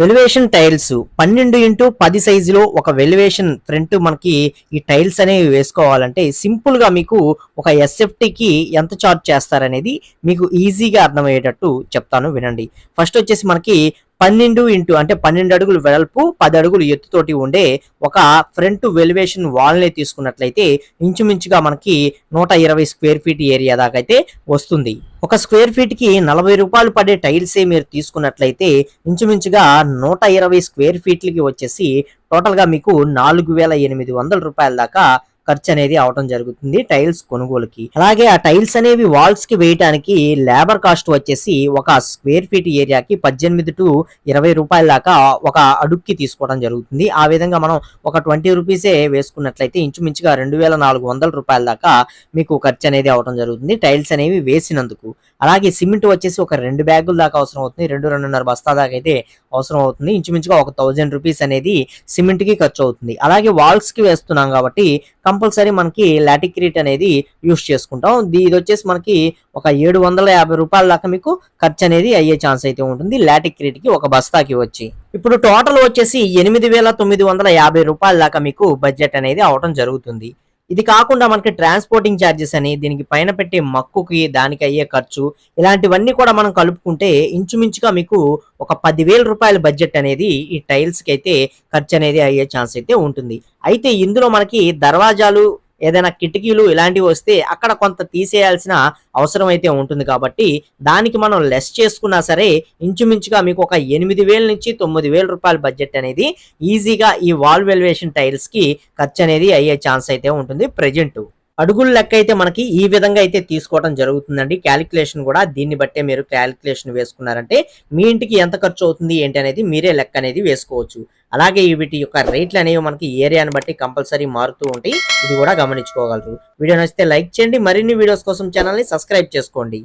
వెలివేషన్ tiles. పన్నెండు into పది సైజులో ఒక వెలివేషన్ ఫ్రంట్ మనకి ఈ టైల్స్ అనేవి వేసుకోవాలంటే సింపుల్గా మీకు ఒక ఎస్ఎఫ్టీకి ఎంత చార్జ్ చేస్తారనేది మీకు ఈజీగా అర్థమయ్యేటట్టు చెప్తాను వినండి. ఫస్ట్ వచ్చేసి మనకి పన్నెండు ఇంటూ అంటే పన్నెండు అడుగులు వెడల్పు పది అడుగులు ఎత్తుతోటి ఉండే ఒక ఫ్రంట్ వెలివేషన్ వాల్ని తీసుకున్నట్లయితే ఇంచుమించుగా మనకి నూట ఇరవై స్క్వేర్ ఫీట్ ఏరియా దాకా అయితే వస్తుంది. ఒక స్క్వేర్ ఫీట్కి నలభై రూపాయలు పడే టైల్సే మీరు తీసుకున్నట్లయితే ఇంచుమించుగా నూట ఇరవై స్క్వేర్ ఫీట్లకి వచ్చేసి టోటల్గా మీకు నాలుగు వేల ఎనిమిది వందల రూపాయల దాకా ఖర్చు అనేది అవటం జరుగుతుంది టైల్స్ కొనుగోలుకి. అలాగే ఆ టైల్స్ అనేవి వాల్స్కి వేయడానికి లేబర్ కాస్ట్ వచ్చేసి ఒక స్క్వేర్ ఫీట్ ఏరియాకి పద్దెనిమిది టు ఇరవై రూపాయల దాకా ఒక అడుక్కి తీసుకోవడం జరుగుతుంది. ఆ విధంగా మనం ఒక ట్వంటీ రూపీసే వేసుకున్నట్లయితే ఇంచుమించుగా రెండు వేల నాలుగు వందల రూపాయల దాకా మీకు ఖర్చు అనేది అవడం జరుగుతుంది టైల్స్ అనేవి వేసినందుకు. అలాగే సిమెంట్ వచ్చేసి ఒక రెండు బ్యాగుల దాకా అవసరం అవుతుంది. రెండు రెండున్నర బస్తా దాకా అయితే అవసరం అవుతుంది. ఇంచుమించుగా ఒక థౌజండ్ రూపీస్ అనేది సిమెంట్కి ఖర్చు అవుతుంది. అలాగే వాల్స్కి వేస్తున్నాం కాబట్టి కంపల్సరీ మనకి లాటిక్రీట్ అనేది యూస్ చేసుకుంటాం. ఇది వచ్చేసి మనకి ఒక ఏడు వందల యాభై రూపాయల దాకా మీకు ఖర్చు అనేది అయ్యే ఛాన్స్ అయితే ఉంటుంది. లాటిక్రీట్కి ఒక బస్తాకి వచ్చి. ఇప్పుడు టోటల్ వచ్చేసి ఎనిమిది వేల తొమ్మిది వందల యాభై రూపాయల దాకా మీకు బడ్జెట్ అనేది అవటం జరుగుతుంది. ఇది కాకుండా మనకి ట్రాన్స్పోర్టింగ్ ఛార్జెస్ అని దీనికి పైన పెట్టే మక్కుకి దానికి అయ్యే ఖర్చు ఇలాంటివన్నీ కూడా మనం కలుపుకుంటే ఇంచుమించుగా మీకు ఒక పదివేల రూపాయల బడ్జెట్ అనేది ఈ టైల్స్కి అయితే ఖర్చు అనేది అయ్యే ఛాన్స్ అయితే ఉంటుంది. అయితే ఇందులో మనకి దర్వాజాలు ఏదైనా కిటికీలు ఇలాంటివి వస్తే అక్కడ కొంత తీసేయాల్సిన అవసరం అయితే ఉంటుంది కాబట్టి దానికి మనం లెస్ చేసుకున్నా సరే ఇంచుమించుగా మీకు ఒక ఎనిమిది వేల నుంచి తొమ్మిది వేల రూపాయల బడ్జెట్ అనేది ఈజీగా ఈ వాల్ వెల్వేషన్ టైల్స్కి ఖర్చు అనేది అయ్యే ఛాన్స్ అయితే ఉంటుంది ప్రెజెంట్. అడుగుల లెక్క అయితే మనకి ఈ విధంగా అయితే తీసుకోవడం జరుగుతుందండి. క్యాలిక్యులేషన్ కూడా దీన్ని బట్టే మీరు క్యాలిక్యులేషన్ వేసుకున్నారంటే మీ ఇంటికి ఎంత ఖర్చు అవుతుంది ఏంటి అనేది మీరే లెక్క అనేది వేసుకోవచ్చు. అలాగే వీటి యొక్క రేట్లు అనేవి మనకి ఏరియాని బట్టి కంపల్సరీ మారుతూ ఉంటాయి. ఇది కూడా గమనించుకోగలరు. వీడియో నచ్చితే లైక్ చేయండి. మరిన్ని వీడియోస్ కోసం ఛానల్ని సబ్స్క్రైబ్ చేసుకోండి.